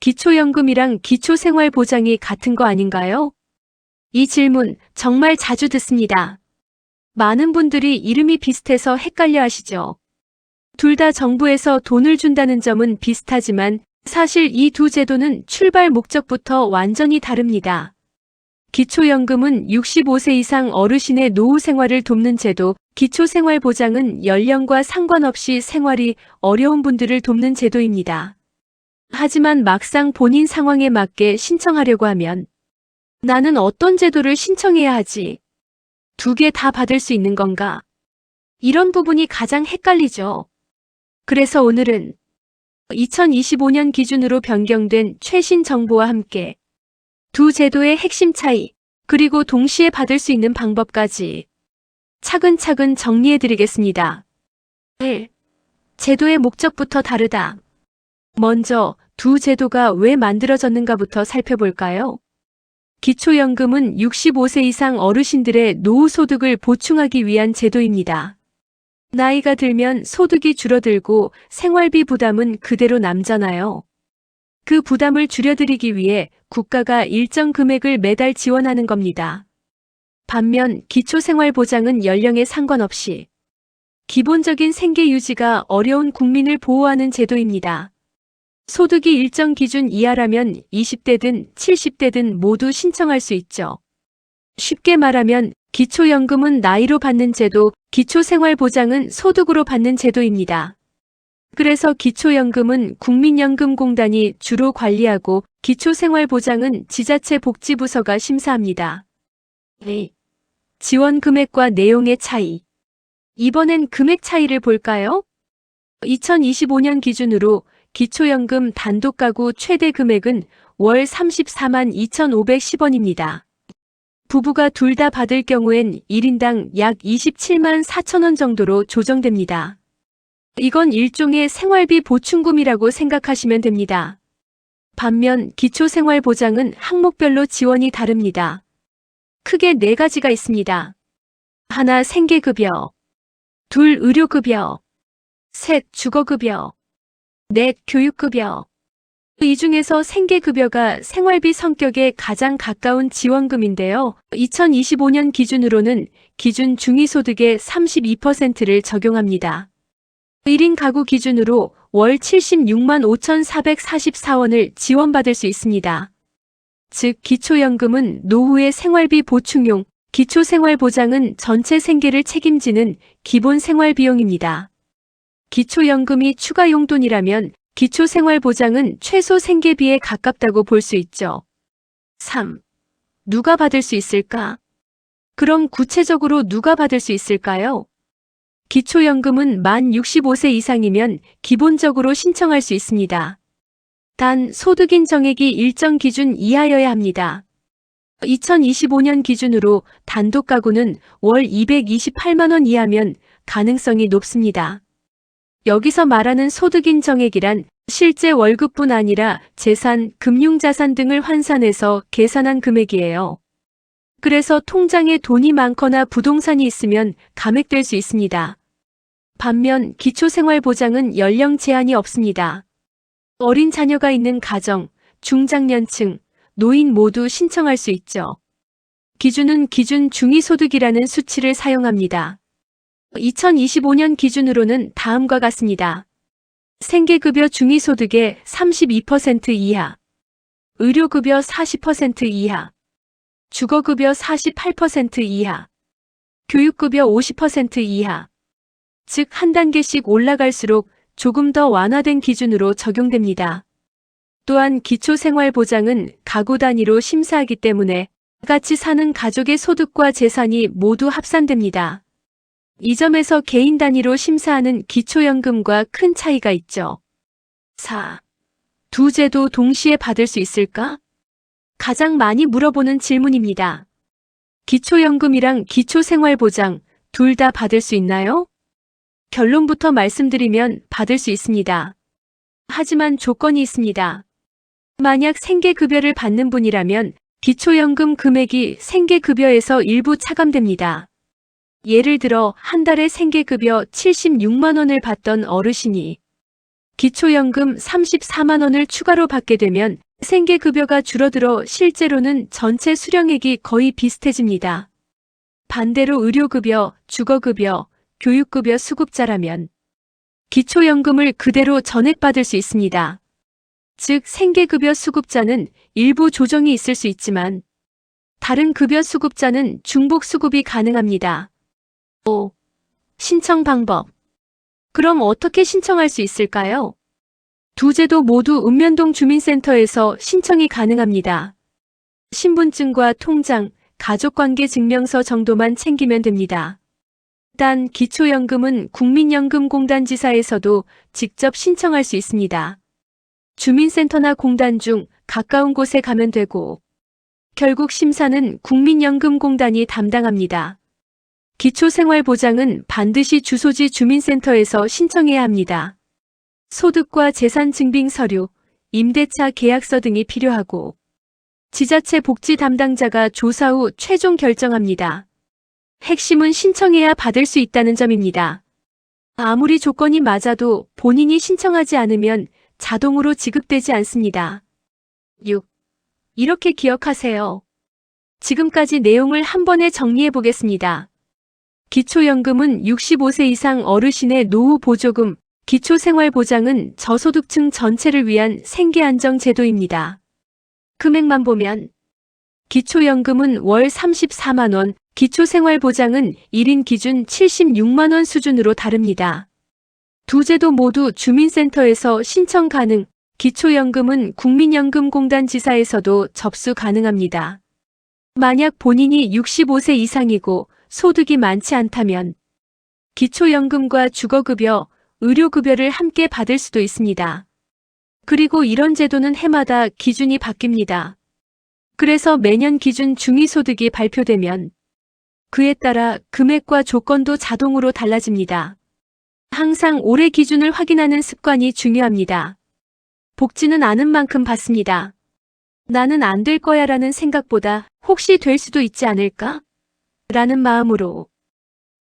기초연금이랑 기초생활보장이 같은 거 아닌가요? 이 질문 정말 자주 듣습니다. 많은 분들이 이름이 비슷해서 헷갈려 하시죠. 둘 다 정부에서 돈을 준다는 점은 비슷하지만 사실 이 두 제도는 출발 목적부터 완전히 다릅니다. 기초연금은 65세 이상 어르신의 노후 생활을 돕는 제도, 기초생활보장은 연령과 상관없이 생활이 어려운 분들을 돕는 제도입니다. 하지만 막상 본인 상황에 맞게 신청하려고 하면 나는 어떤 제도를 신청해야 하지? 두 개 다 받을 수 있는 건가? 이런 부분이 가장 헷갈리죠. 그래서 오늘은 2025년 기준으로 변경된 최신 정보와 함께 두 제도의 핵심 차이, 그리고 동시에 받을 수 있는 방법까지 차근차근 정리해 드리겠습니다. 1. 제도의 목적부터 다르다. 먼저 두 제도가 왜 만들어졌는가부터 살펴볼까요? 기초연금은 65세 이상 어르신들의 노후 소득을 보충하기 위한 제도입니다. 나이가 들면 소득이 줄어들고 생활비 부담은 그대로 남잖아요. 그 부담을 줄여드리기 위해 국가가 일정 금액을 매달 지원하는 겁니다. 반면 기초생활보장은 연령에 상관없이 기본적인 생계 유지가 어려운 국민을 보호하는 제도입니다. 소득이 일정 기준 이하라면 20대든 70대든 모두 신청할 수 있죠. 쉽게 말하면 기초연금은 나이로 받는 제도, 기초생활보장은 소득으로 받는 제도입니다. 그래서 기초연금은 국민연금공단이 주로 관리하고 기초생활보장은 지자체 복지부서가 심사합니다. 네. 지원 금액과 내용의 차이. 이번엔 금액 차이를 볼까요? 2025년 기준으로 기초연금 단독 가구 최대 금액은 월 34만 2,510원입니다. 부부가 둘 다 받을 경우엔 1인당 약 27만 4천 원 정도로 조정됩니다. 이건 일종의 생활비 보충금이라고 생각하시면 됩니다. 반면 기초생활보장은 항목별로 지원이 다릅니다. 크게 네 가지가 있습니다. 하나 생계급여, 둘 의료급여, 셋 주거급여, 넷 교육급여. 이 중에서 생계급여가 생활비 성격에 가장 가까운 지원금인데요. 2025년 기준으로는 기준 중위소득의 32%를 적용합니다. 1인 가구 기준으로 월 76만 5,444원을 지원받을 수 있습니다. 즉, 기초연금은 노후의 생활비 보충용, 기초생활보장은 전체 생계를 책임지는 기본 생활비용입니다. 기초연금이 추가 용돈이라면 기초생활보장은 최소 생계비에 가깝다고 볼 수 있죠. 3. 누가 받을 수 있을까? 그럼 구체적으로 누가 받을 수 있을까요? 기초연금은 만 65세 이상이면 기본적으로 신청할 수 있습니다. 단 소득인 정액이 일정 기준 이하여야 합니다. 2025년 기준으로 단독 가구는 월 228만원 이하면 가능성이 높습니다. 여기서 말하는 소득인 정액이란 실제 월급뿐 아니라 재산, 금융자산 등을 환산해서 계산한 금액이에요. 그래서 통장에 돈이 많거나 부동산이 있으면 감액될 수 있습니다. 반면 기초생활보장은 연령 제한이 없습니다. 어린 자녀가 있는 가정, 중장년층, 노인 모두 신청할 수 있죠. 기준은 기준 중위소득이라는 수치를 사용합니다. 2025년 기준으로는 다음과 같습니다. 생계급여 중위소득의 32% 이하, 의료급여 40% 이하, 주거급여 48% 이하, 교육급여 50% 이하, 즉 한 단계씩 올라갈수록 조금 더 완화된 기준으로 적용됩니다. 또한 기초생활보장은 가구 단위로 심사하기 때문에 같이 사는 가족의 소득과 재산이 모두 합산됩니다. 이 점에서 개인 단위로 심사하는 기초연금과 큰 차이가 있죠. 4. 두 제도 동시에 받을 수 있을까? 가장 많이 물어보는 질문입니다. 기초연금이랑 기초생활보장 둘 다 받을 수 있나요? 결론부터 말씀드리면 받을 수 있습니다. 하지만 조건이 있습니다. 만약 생계급여를 받는 분이라면 기초연금 금액이 생계급여에서 일부 차감됩니다. 예를 들어 한 달에 생계급여 76만 원을 받던 어르신이 기초연금 34만 원을 추가로 받게 되면 생계급여가 줄어들어 실제로는 전체 수령액이 거의 비슷해집니다. 반대로 의료급여, 주거급여, 교육급여 수급자라면 기초연금을 그대로 전액받을 수 있습니다. 즉, 생계급여 수급자는 일부 조정이 있을 수 있지만 다른 급여 수급자는 중복 수급이 가능합니다. 5. 신청 방법. 그럼 어떻게 신청할 수 있을까요? 두 제도 모두 읍면동 주민센터에서 신청이 가능합니다. 신분증과 통장, 가족관계 증명서 정도만 챙기면 됩니다. 단 기초연금은 국민연금공단지사에서도 직접 신청할 수 있습니다. 주민센터나 공단 중 가까운 곳에 가면 되고 결국 심사는 국민연금공단이 담당합니다. 기초생활보장은 반드시 주소지 주민센터에서 신청해야 합니다. 소득과 재산 증빙 서류, 임대차 계약서 등이 필요하고 지자체 복지 담당자가 조사 후 최종 결정합니다. 핵심은 신청해야 받을 수 있다는 점입니다. 아무리 조건이 맞아도 본인이 신청하지 않으면 자동으로 지급되지 않습니다. 6. 이렇게 기억하세요. 지금까지 내용을 한 번에 정리해 보겠습니다. 기초연금은 65세 이상 어르신의 노후 보조금, 기초생활보장은 저소득층 전체를 위한 생계안정 제도입니다. 금액만 보면 기초연금은 월 34만원, 기초생활보장은 1인 기준 76만원 수준으로 다릅니다. 두 제도 모두 주민센터에서 신청 가능, 기초연금은 국민연금공단 지사에서도 접수 가능합니다. 만약 본인이 65세 이상이고 소득이 많지 않다면 기초연금과 주거급여, 의료급여를 함께 받을 수도 있습니다. 그리고 이런 제도는 해마다 기준이 바뀝니다. 그래서 매년 기준 중위소득이 발표되면 그에 따라 금액과 조건도 자동으로 달라집니다. 항상 올해 기준을 확인하는 습관이 중요합니다. 복지는 아는 만큼 받습니다. 나는 안 될 거야 라는 생각보다 혹시 될 수도 있지 않을까? 라는 마음으로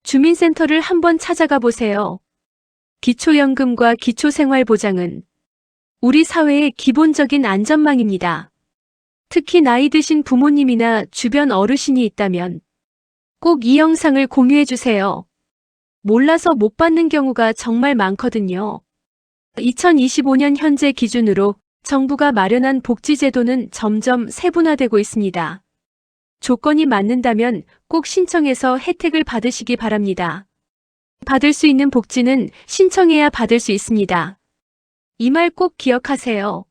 주민센터를 한번 찾아가 보세요. 기초연금과 기초생활보장은 우리 사회의 기본적인 안전망입니다. 특히 나이 드신 부모님이나 주변 어르신이 있다면 꼭 이 영상을 공유해 주세요. 몰라서 못 받는 경우가 정말 많거든요. 2025년 현재 기준으로 정부가 마련한 복지제도는 점점 세분화되고 있습니다. 조건이 맞는다면 꼭 신청해서 혜택을 받으시기 바랍니다. 받을 수 있는 복지는 신청해야 받을 수 있습니다. 이 말 꼭 기억하세요.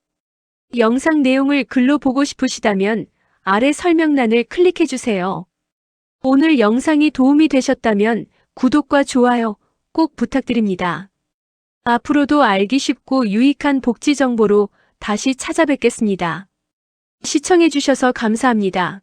영상 내용을 글로 보고 싶으시다면 아래 설명란을 클릭해 주세요. 오늘 영상이 도움이 되셨다면 구독과 좋아요 꼭 부탁드립니다. 앞으로도 알기 쉽고 유익한 복지 정보로 다시 찾아뵙겠습니다. 시청해 주셔서 감사합니다.